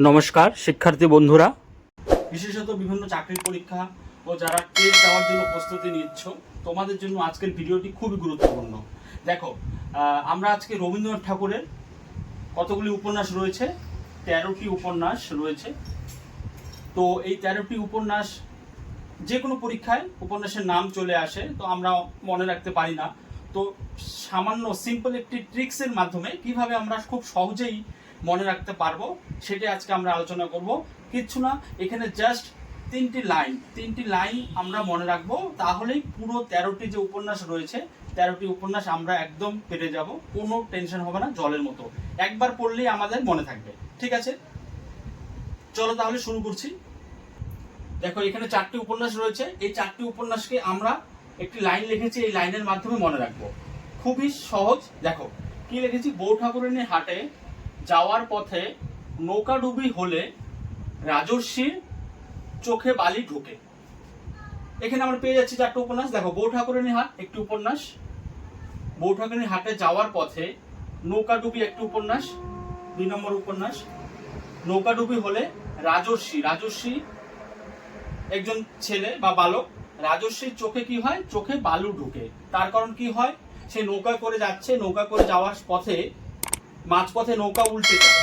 নমস্কার, শিক্ষার্থী বন্ধুরা। বিশেষত বিভিন্ন চাকরির পরীক্ষা ও যারা টেট দেওয়ার জন্য প্রস্তুতি নিচ্ছ, তোমাদের জন্য আজকের ভিডিওটি খুবই গুরুত্বপূর্ণ। দেখো আমরা আজকে রবীন্দ্রনাথ ঠাকুরের কতগুলি উপন্যাস রয়েছে? তেরোটি উপন্যাস রয়েছে। তো এই তেরোটি উপন্যাস যে কোনো পরীক্ষায় উপন্যাসের নাম চলে আসে, তো আমরা মনে রাখতে পারি না। তো সামান্য সিম্পল একটি ট্রিক্সের মাধ্যমে কীভাবে আমরা খুব সহজেই মনে রাখতে পারব সেটা আজকে আমরা আলোচনা করব। কিচ্ছু না, এখানে জাস্ট তিনটি লাইন তিনটি লাইন আমরা মনে রাখব। তাহলেই পুরো তেরোটি যে উপন্যাস রয়েছে, তেরোটি উপন্যাস আমরা একদম পেরে যাব। কোনো টেনশন হবে না, জলের মতো। একবার পড়লেই আমাদের মনে থাকবে, ঠিক আছে? চলো তাহলে শুরু করছি। দেখো, এখানে চারটি উপন্যাস রয়েছে। এই চারটি উপন্যাসকে আমরা একটি লাইন লিখেছি, এই লাইনের মাধ্যমে মনে রাখব। খুবই সহজ। দেখো, কি লিখেছি? বউ ঠাকুরানী হাটে যাওয়ার পথে নৌকাডুবি হলে রাজর্ষির চোখে বালি ঢোকে। এখানে আমরা পেয়ে যাচ্ছি চারটি উপন্যাস। দেখো, বউ ঠাকুরানী হাট একটি উপন্যাস। বউ ঠাকুরানী হাটে যাওয়ার পথে নৌকাডুবি একটি উপন্যাস, দুই নম্বর উপন্যাস। নৌকাডুবি হলে রাজর্ষি রাজর্ষি একজন ছেলে বা বালক রাজস্বীর চোখে কি হয়? চোখে বালু ঢুকে। তার কারণ কি হয়? সে নৌকা করে যাচ্ছে, নৌকা করে যাওয়ার পথে মাঝপথে নৌকা উল্টে যায়।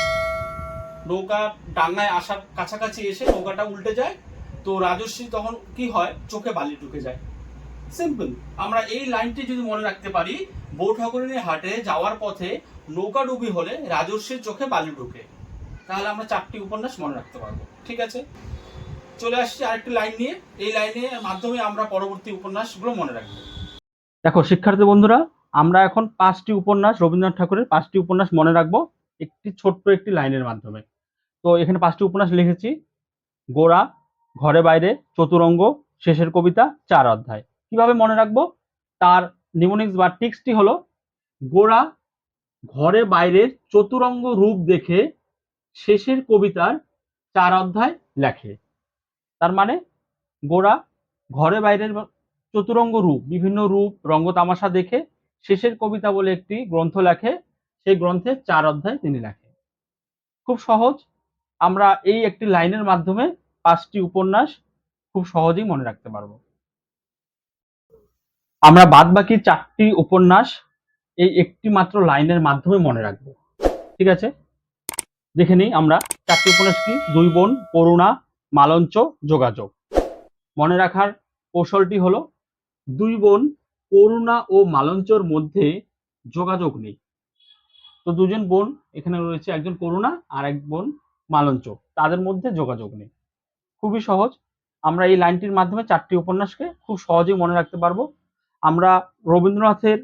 নৌকা ডাঙ্গায় আসার কাছাকাছি এসে নৌকাটা উল্টে যায়। তো রাজস্বী তখন কি হয়? চোখে বালি ঢুকে যায়। সিম্পল আমরা এই লাইনটি যদি মনে রাখতে পারি, বউ ঠাকুরিনী হাটে যাওয়ার পথে নৌকা ডুবি হলে রাজস্বীর চোখে বালি ঢুকে। তাহলে আমরা চারটি উপন্যাস মনে রাখতে পারব। ঠিক আছে? চলে আসছি আরেকটি লাইন নিয়ে। এই লাইনের মাধ্যমে আমরা পরবর্তী উপন্যাসগুলো মনে রাখব। দেখো, শিক্ষার্থী বন্ধুরা আমরা এখন পাঁচটি উপন্যাস, রবীন্দ্রনাথ ঠাকুরের পাঁচটি উপন্যাস মনে রাখব একটি ছোট্ট একটি লাইনের মাধ্যমে। তো এখানে পাঁচটি উপন্যাস লিখেছি। গোড়া, ঘরে বাইরে, চতুরঙ্গ, শেষের কবিতা, চার অধ্যায়। কীভাবে মনে রাখব? তার নিমোনিক্স বা টিক্সটি হলো, গোড়া, ঘরে বাইরের চতুরঙ্গ রূপ দেখে শেষের কবিতার চার অধ্যায় লেখে। তার মানে গোড়া, ঘরে বাইরের চতুরঙ্গ রূপ, বিভিন্ন রূপ, রঙ্গ তামাশা দেখে শেষের কবিতা বলে একটি গ্রন্থ লেখে, সেই গ্রন্থে চার অধ্যায় তিনি লেখেন খুব সহজ, আমরা এই একটি লাইনের মাধ্যমে পাঁচটি উপন্যাস খুব সহজেই মনে রাখতে পারব। আমরা বাদ বাকি চারটি উপন্যাস এই একটি মাত্র লাইনের মাধ্যমে মনে রাখব। ঠিক আছে? দেখে নিই আমরা চারটি উপন্যাস কি? দুই বোন, করুণা, মালঞ্চ, যোগাযোগ। মনে রাখার কৌশলটি হলো, দুই বোন করুণা ও মালঞ্চর মধ্যে যোগাযোগ নেই। তো দুজন বোন, এখানে রয়েছে একজন করুণা আর এক বোন মালঞ্চ তাদের মধ্যে যোগাযোগ নেই। খুবই সহজ। আমরা এই লাইনটির মাধ্যমে চারটি উপন্যাসকে খুব সহজেই মনে রাখতে পারব। আমরা রবীন্দ্রনাথের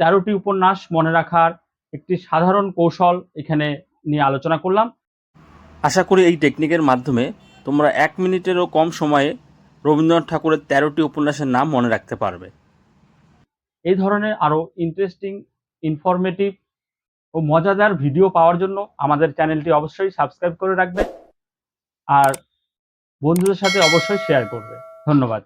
তেরোটি উপন্যাস মনে রাখার একটি সাধারণ কৌশল এখানে নিয়ে আলোচনা করলাম। আশা করি এই টেকনিকের মাধ্যমে তোমরা এক মিনিটেরও কম সময়ে রবীন্দ্রনাথ ঠাকুরের তেরোটি উপন্যাসের নাম মনে রাখতে পারবে। এই ধরনের আরও ইন্টারেস্টিং ইনফরমেটিভ ও মজাদার ভিডিও পাওয়ার জন্য আমাদের চ্যানেলটি অবশ্যই সাবস্ক্রাইব করে রাখবে। আর বন্ধুদের সাথে অবশ্যই শেয়ার করবে। ধন্যবাদ।